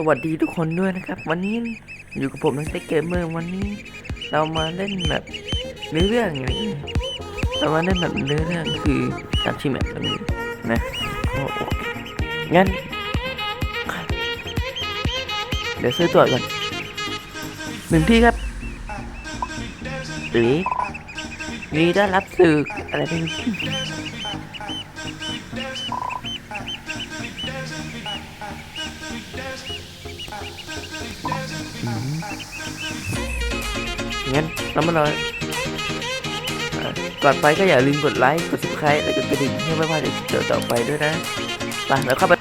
สวัสดีทุกคนด้วยนะครับ วันนี้อยู่กับผมนักเตะเกมเมอร์วันนี้ เรามาเล่นแบบเนื้อเรื่องอะไรอย่างเงี้ยเรามาเล่นแบบเนื้อเรื่องคือการชิมแบบนี้นะงั้นเดี๋ยวซื้อตัวก่อนหนึ่งที่ครับหรือมีได้รับสื่ออะไรไม่รู้ งั้นเรามาลอะก่อนไปก็อย่าลืมกดไลค์ กด subscribe และกดกระดิ่งเพื่อไม่พลาดเดี๋ยวต่อไปด้วยนะไปแล้วเข้าไป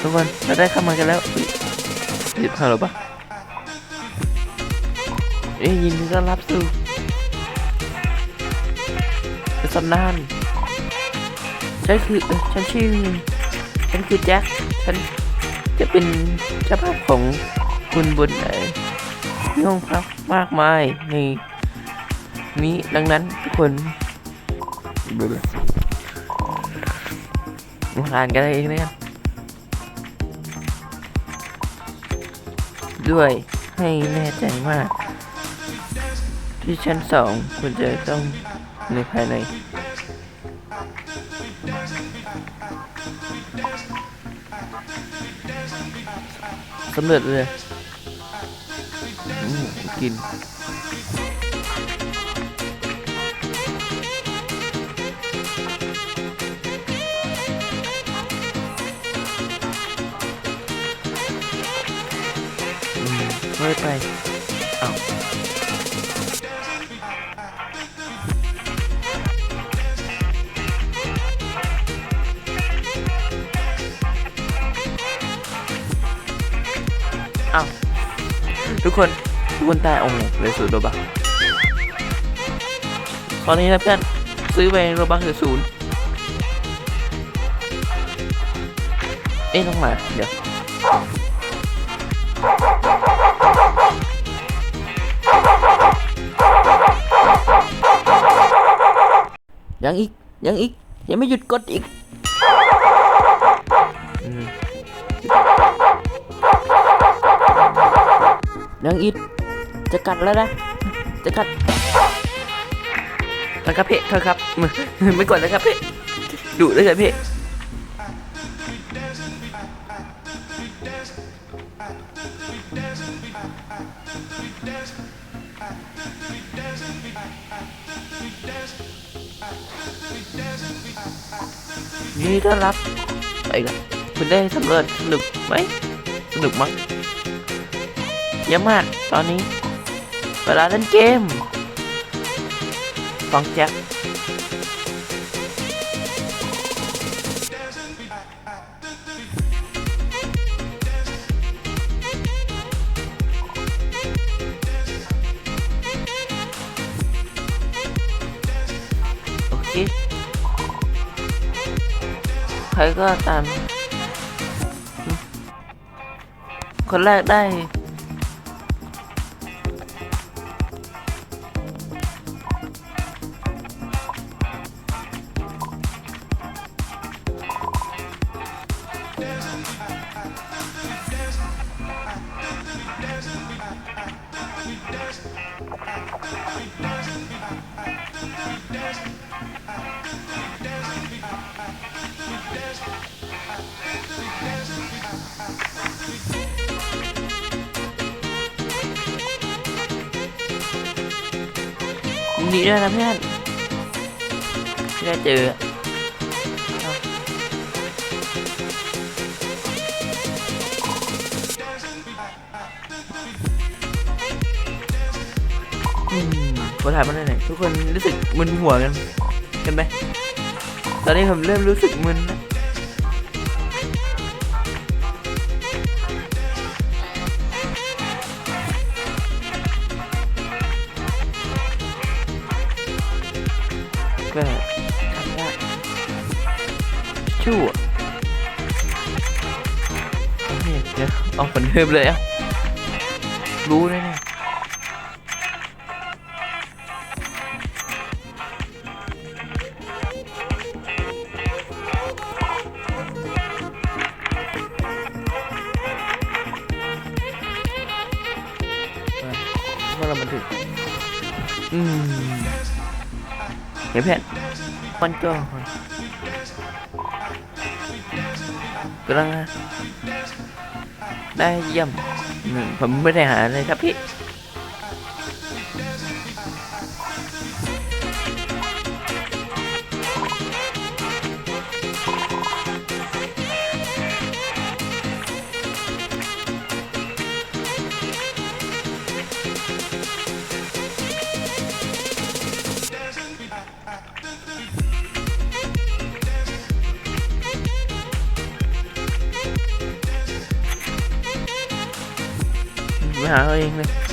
ทุกคนเราได้เข้ามากันแล้วหยิบเข้าหรือปะเอ้ยยินดีต้อนรับสู่สำนานฉันคือฉันชื่อฉันคือแจ็คฉันจะเป็นเจ้าภาพของ คุณบนไหนห้องพักมากมายในนี้ดังนั้นทุกคนเบื่อมาอ่านกันเองนะด้วยให้แน่ใจว่าที่ชั้นสองคุณจะต้องในภายในสำเร็จเลยอืม กิน อืมไม่ไปอ้าวอ้าวทุกคน ทุกคนตายโอ้โหเลยศูนย์โรบักตอนนี้นะเพื่อนซื้อไปโรบักเหลือศูนย์เอ๊ะต้องมาเดี๋ยวยังอีก ยังอีก ยังไม่หยุดกดอีกอยังอีก จะกัดแล้วนะ จะกัดนะครับพี่เธอครับ ไม่กดนะครับพี่ดุเลยครับพี่ยินดีต้อนรับไปกันคุณได้สำรวจสนุกไหมสนุกมั้งเยี่ยมมากตอนนี้ เวลาเล่นเกมฟังแเจอเอาอืมขอถามมาหน่อยทุกคนรู้สึกมึนหัวกัน กันไหมตอนนี้ผมเริ่มรู้สึกมึนนะ เริ่เลยอะรู้เลยเนี่ยเมื่รมันถึงเห็นเพื่อนมันก็กำลังะ ได้เยี่ยม ผมไม่ได้หาเลยครับพี่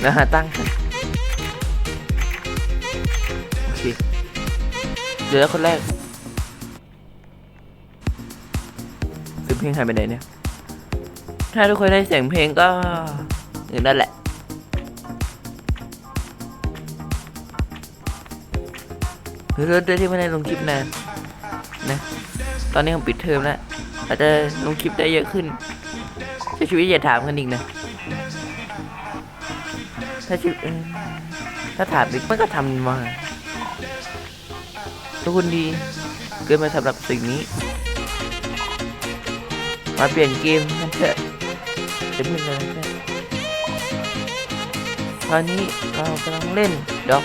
นะหาตังโอเคเดี๋ยวคนแรกเสียงเพลงหายไปไหนเนี่ย ถ้าทุกคนได้เสียงเพลงก็อย่างนั้นแหละคือเรื่องที่ไม่ได้ลงคลิปนานนะ ตอนนี้ผมปิดเทอมแล้วอาจจะลงคลิปได้เยอะขึ้นชีวิตอย่าถามกันอีกนะ ถ้าชีวิตเอถ้าถามอีกมันก็ทำมาทุกคนดี เกิดมาสำหรับสิ่งนี้ มาเปลี่ยนเกมมันเถอะจะพูดอะไรตอนนี้เรากำลังเล่นด็อก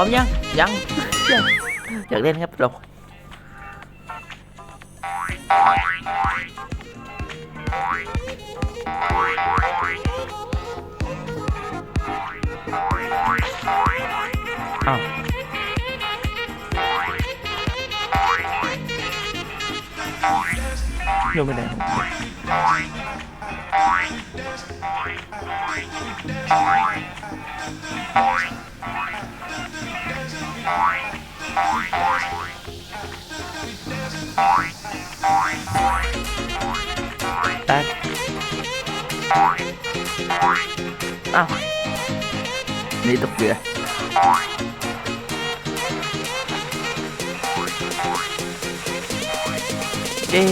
พร้อมยัง ยังยังอยากเล่นครับเราอ้าวโยนไปไหนแต อ้าวนี่ตกเรือเย้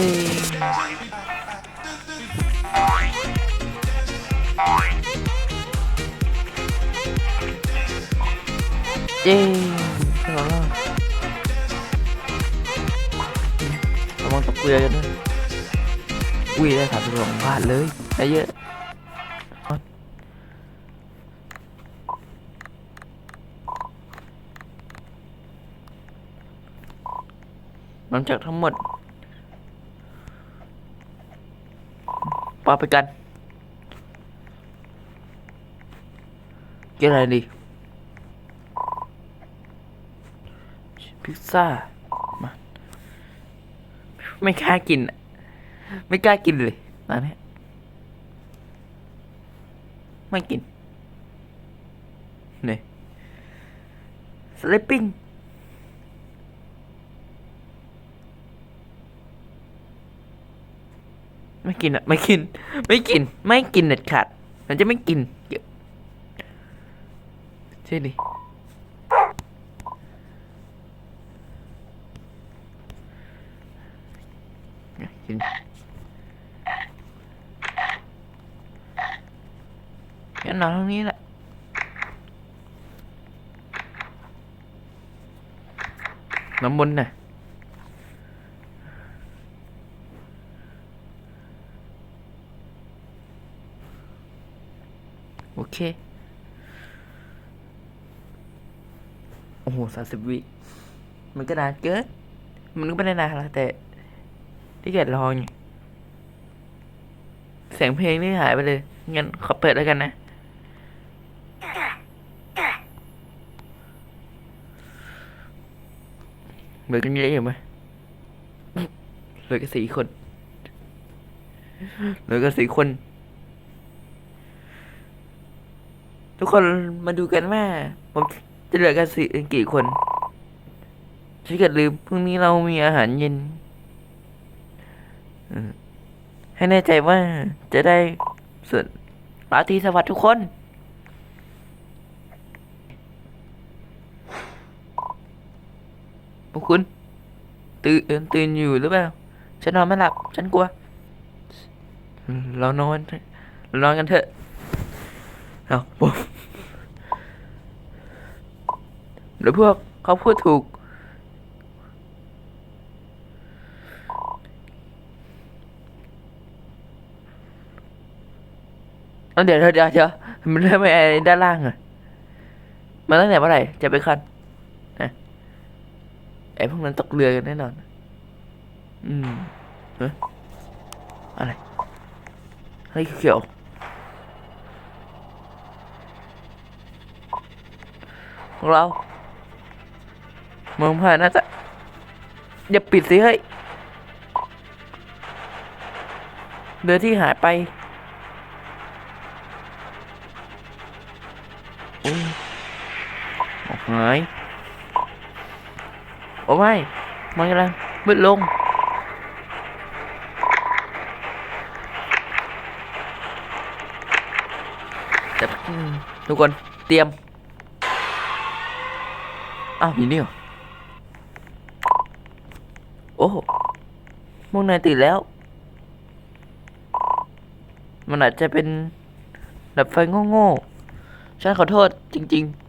เย้ขอระวังตกเรือกันด้วยอุ้ยได้สามสิบสองบาทเลยได้เยอะ ลังจากทั้งหมดปาไปกันกินอะไรดี พิซซ่ามาไม่กล้ากิน ไม่กล้ากินเลยตอนนี้ไม่กินเนี่ยสลิปปิ้ง ไม่กินอะ ไม่กิน ไม่กิน ไม่กินเด็ดขาดมันจะไม่กินเช่ดิกินแค่นอนตรงนี้แหละน้ำมนน่ะ เคโอ้โหสามสิบวิ มันก็นานเกินมันก็ไม่ได้นานแล้วแต่ที่เกิดรอไงเสียงเพลงนี่หายไปเลย งั้นขอเปิดแล้วกันนะเหลือกันเยอะอยู่ไหมเหลือกันสี่คนเหลือกันสี่คน ทุกคนมาดูกันว่าผมจะเหลือกันสิกี่คนฉันเกิดลืมพรุ่งนี้เรามีอาหารเย็นให้แน่ใจว่าจะได้ส่วนราตรีสวัสดิ์ทุกคนพวกคุณ ตื่นตื่นอยู่หรือเปล่า ฉันนอนไม่หลับ ฉันกลัว เรานอน เรานอนกันเถอะ เอาผมหรือพวกเขาพูดถูกเอาเดี๋ยวเดี๋ยวเดี๋ยวเดี๋ยวมันเริ่มไปไอ้ด้านล่างอะมาตั้งแต่เมื่อไหร่จะไปคันนะไอ้พวกนั้นตกเรือกันแน่นอน อืมเฮ้ยอะไรอะไรเขียว ของเรามองผ่านน่าจะอย่าปิดสิเฮ้ยเรือที่หายไปออกหายโอ้ไม่มันกำลังมืดลงแต่ทุกคนเตรียม อ้าวอยู่นี่เหรอโอ้พวกนายตื่นแล้ว มันอาจจะเป็นดับไฟโง่ๆฉันขอโทษจริง ๆ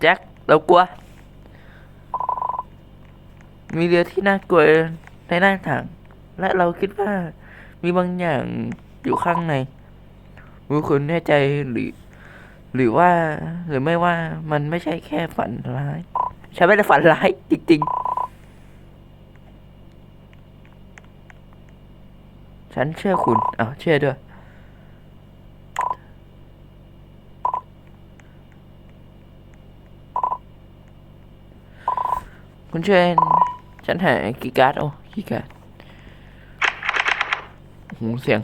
แจ็คเรากลัว มีเรือที่น่ากลัวในหน้าต่างและเราคิดว่ามีบางอย่างอยู่ข้างในมูคุณแน่ใจหรือ หรือว่าหรือไม่ว่ามันไม่ใช่แค่ฝันร้ายฉันไม่ได้ฝันร้ายจริงๆ ฉันเชื่อคุณอ้าวเชื่อด้วย คุณช่วยฉันหากีการ์ดโอ้กีการ์ดหูเสียง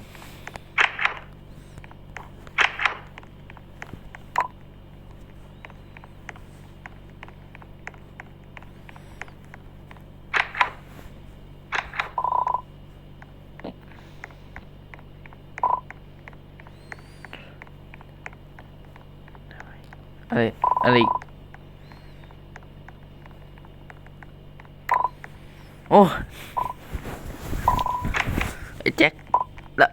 อะไร อะไรอีกโอ้ ไอ้แจ็คละ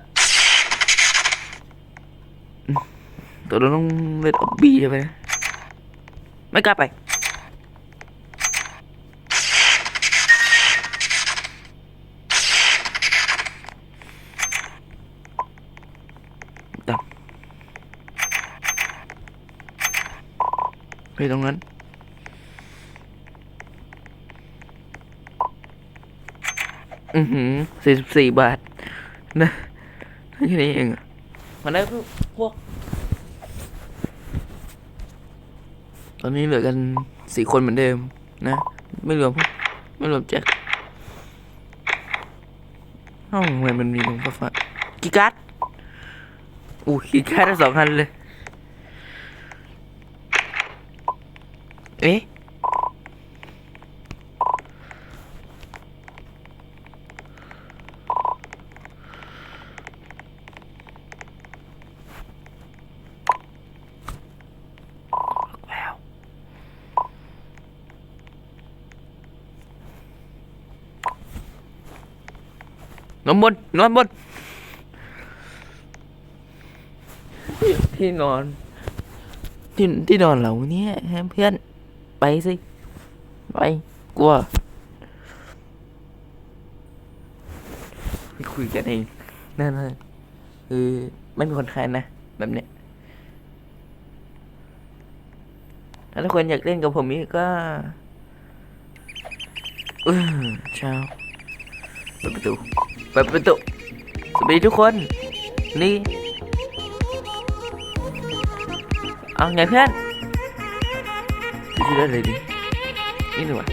อืมตัวเราต้อง เล่นออบบี้ใช่ไหมไม่กล้าไปดัไปตรงนั้นอือหือสี่สิบสี่บาทนะแค่นี้เองอะมาแล้พวกพวก ตอนนี้เหลือกันสี่คนเหมือนเดิมนะ ไม่รวมไม่รวมแจ็คเอ้าทำไมมันมีตรงฟ้าฟ้ากิกัดอู้กีย์การ์ดทั้งสองคันเลย เอ๊ะ บนนอนบนที่ที่นอน ที่ที่นอนเราเนี่ยฮะเพื่อน ไปสิ ไป กลัวคุยกันเองนั่นเลยคือไม่มีคนใครนะ แบบเนี้ยถ้าทุกคนอยากเล่นกับผมอีกก็เออเช้า เปิดประตูเปิดประตูสวัสดีทุกคน นี่ เอาไงเพื่อนจะได้เลยดิ นี่ดีกว่า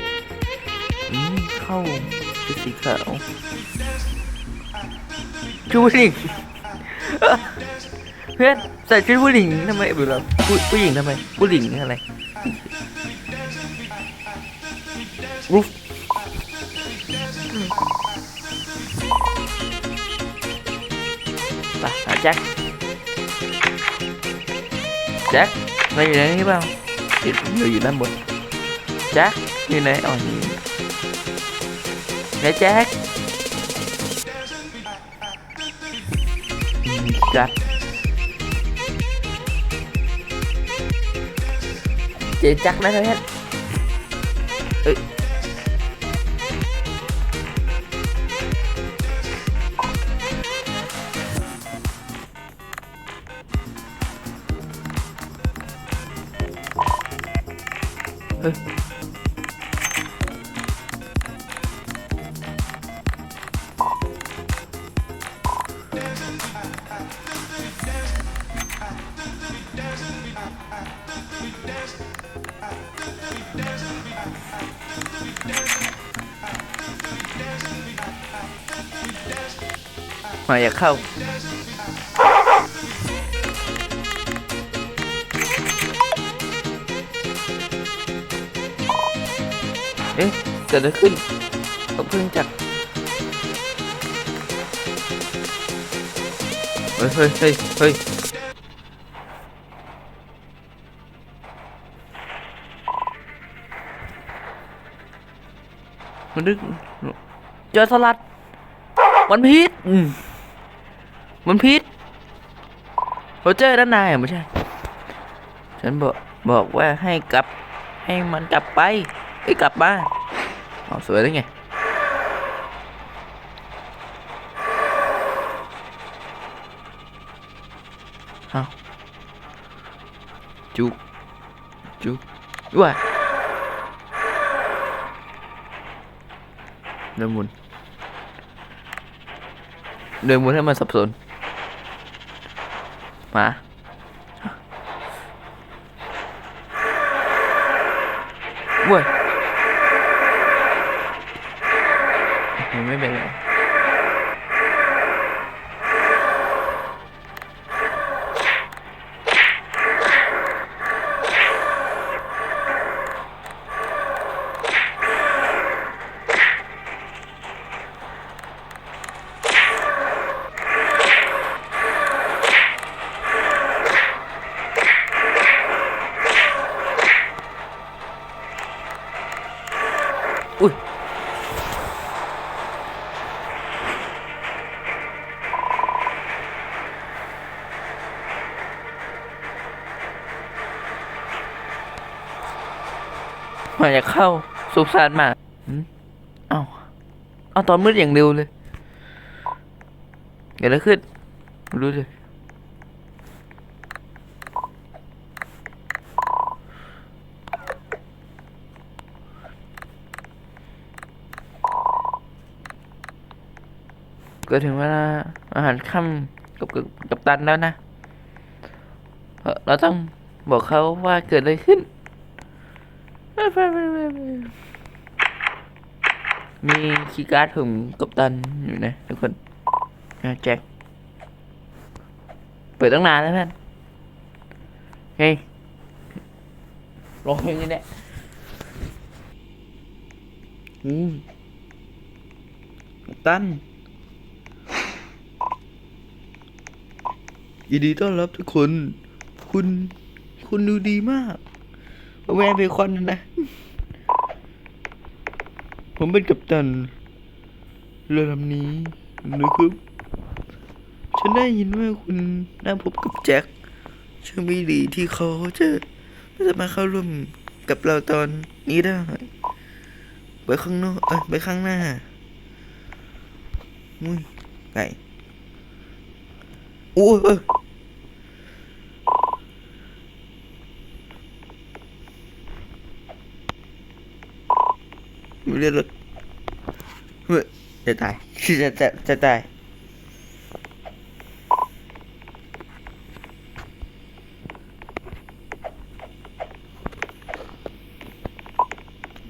อืมเข้าเป็นสีขาวชูสิงเพื่อนใส่ชุดผู้หญิงทำไมหรือเราผู้ผู้หญิงทำไมผู้หญิงอะไรรูฟ จ็คอยู่ไหนอ๋อนี่ไหนแจ็คอืมจัด chị chắc đấy hết mà giờ không ê giờ nó ขึ้นเอาเพิ่งจักเฮ้ยเฮ้ยเฮ้ยเฮ้ยมันนึกจอสลัดมันพิษ อืม มันพิษโรเจอร์ด้านในไม่ใช่ ฉันบอกบอกว่าให้กลับ ให้มันกลับไป ให้กลับมาอ๋อสวยได้ไงเอาจุกจุกว้าเดินหมุน เดินมุนให้มันสับสน มาเว้ยไม่เป็นไร มาอยากเข้าสุสานมากหืมเอ้าเอาตอนมืดอย่างเร็วเลยเกิดอะไรขึ้นไม่รู้เลยก็ถึงเวลาอาหารค่ำกับกับกับตันแล้วนะเอ่อเราต้องบอกเขาว่าเกิดอะไรขึ้น มีคีย์การ์ดของกัปตันอยู่นะทุกคนนะแจ็คเปิดตั้งนานแล้วท่านเฮ้ยรอเพลงนี้แหละอืมกัปตันยินดีต้อนรับทุกคน คุณ คุณดูดีมาก แวร์เบคอนนะ ผมเป็นกัปตันเรือลำนี้นะครับ ฉันได้ยินว่าคุณได้พบกับแจ็คช่างไม่ดีที่เขาจะไม่สามารถเข้าร่วมกับเราตอนนี้ได้ไปข้างนอกเอ้ยไปข้างหน้ามุ้ยไก่โอ้ย เลืยดลดเฮ้ยจะตายจะจะจะตาย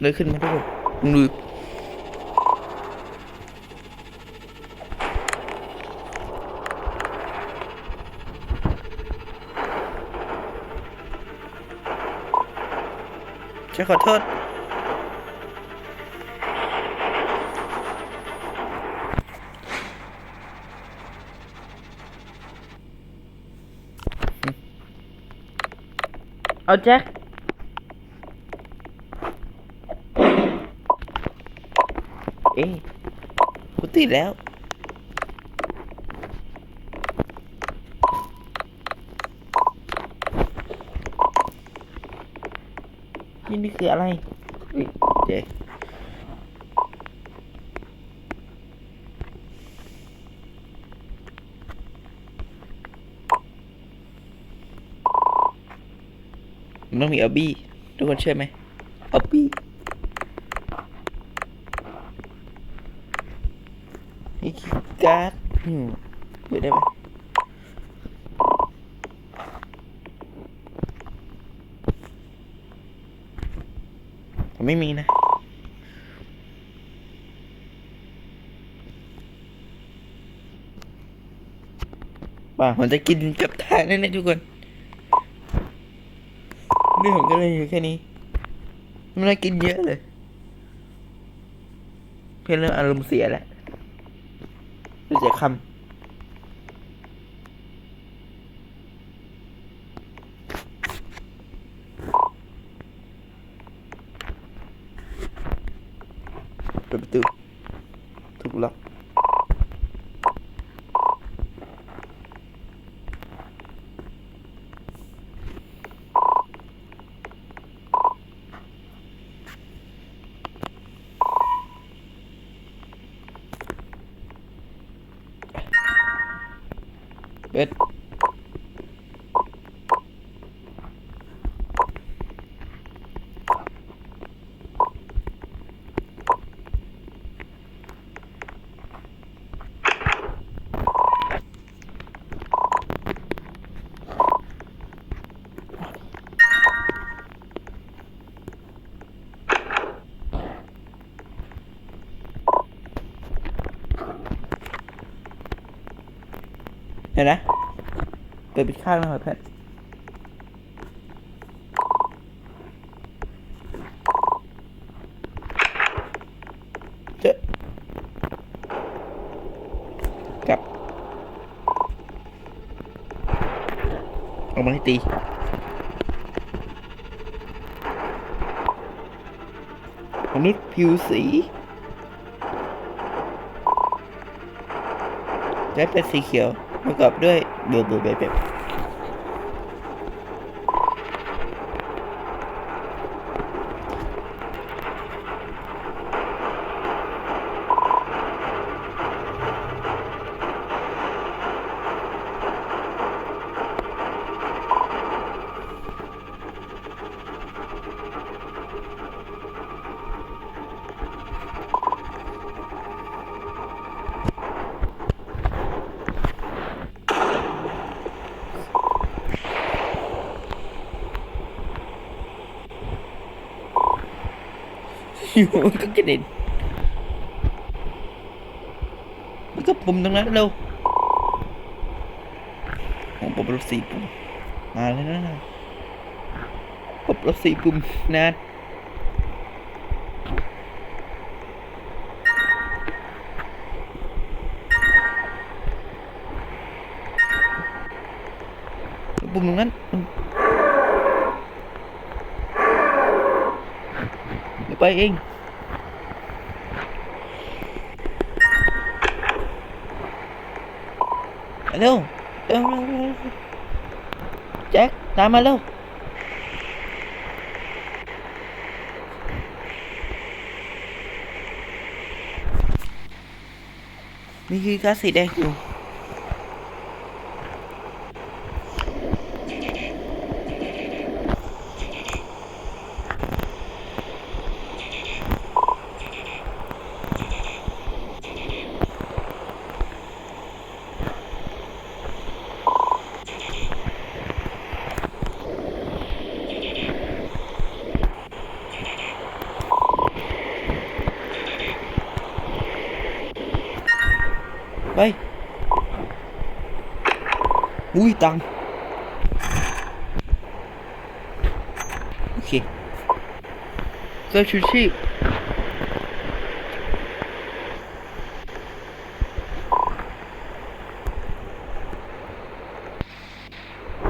เลยขึ้นมาทุกคนดูจะขอโทษ เอาแจ็คเอ๊ะกูติดแล้วนี่นี่คืออะไรเจ๊ มันต้องมีอับบี้ทุกคนเชื่อไหมอับบี้นี่คือการ์ดอืมเปิดได้ไหมไม่มีนะป่ามันจะกินกับทานั่นนะทุกคน เรื่องก็เลยอยู่แค่นี้ไม่ได้กินเยอะเลย เพื่อนเริ่มอารมณ์เสียแล้วเสียคำเปิดประตูถูกล็อกเปิดเห็นนะเปิดปิดข้างแล้วเหรอเพื่อนเจอกลับออกมาให้ตีมนุษย์ผิวสีจะเป็นสีเขียว ประกอบด้วยเบลเบลเบล เบลอยู่มันก็กระเด็นมันก็ปุ่ม ตรงนั้นเร็วผมปรับรถสี่ปุ่มมาแล้วนะปรับรถสี่ปุ่มนานปุ่มตรงนั้นมันเดี๋ยวไปเอง เร็วเร็วเร็วเร็วเร็วแจ็คตามมาเร็วนี่คือก๊าซสีแดงอยู่ไป อุ้ยตังโอเคเสื้อชูชีพ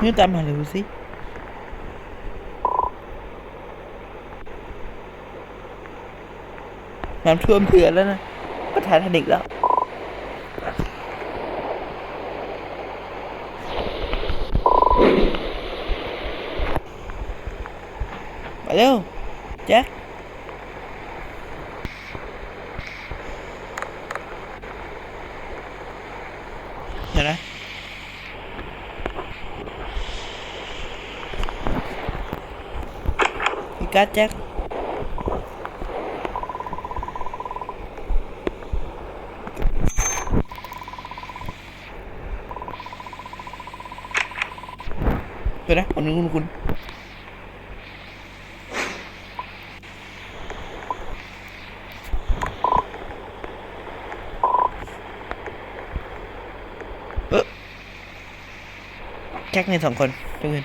นี่ตามมาเร็วสิน้ำท่วมเถื่อนแล้วนะประธานทันอีกแล้ว มาเร็วแจ็คเดี๋ยวนะพี่การ์ดแจ็คเดี๋ยวนะคนนึงคุณคุณ แจ็คเนี่ยสองคนทุกคน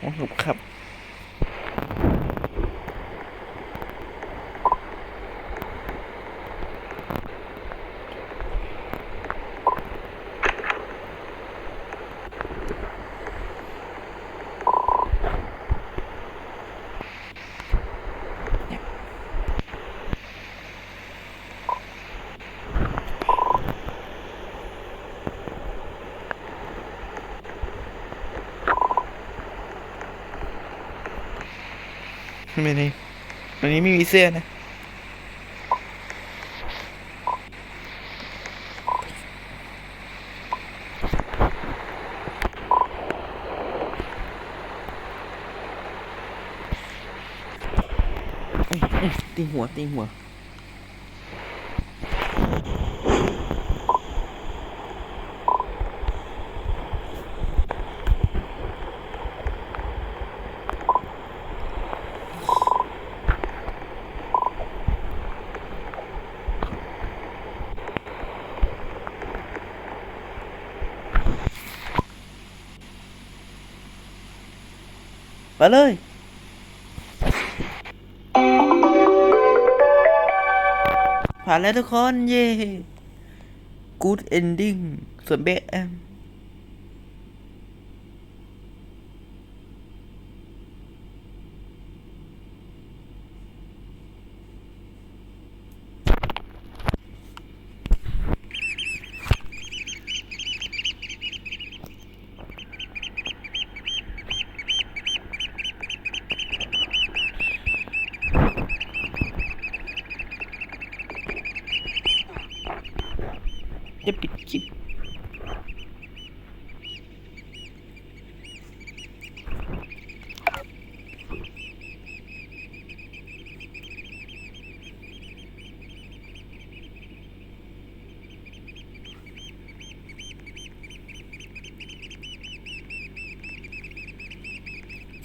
โอ้โหครับ ไม่ได้วันนี้ไม่มีเสื้อนะตีหัวตีหัว ไปเลยผ่านแล้วทุกคน เย่ good ending ส่วนเบะแอม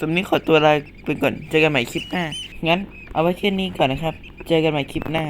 สำนี้ขอตัวลาไปก่อน เจอกันใหม่คลิปหน้า งั้นเอาไว้แค่นี้ก่อนนะครับ เจอกันใหม่คลิปหน้า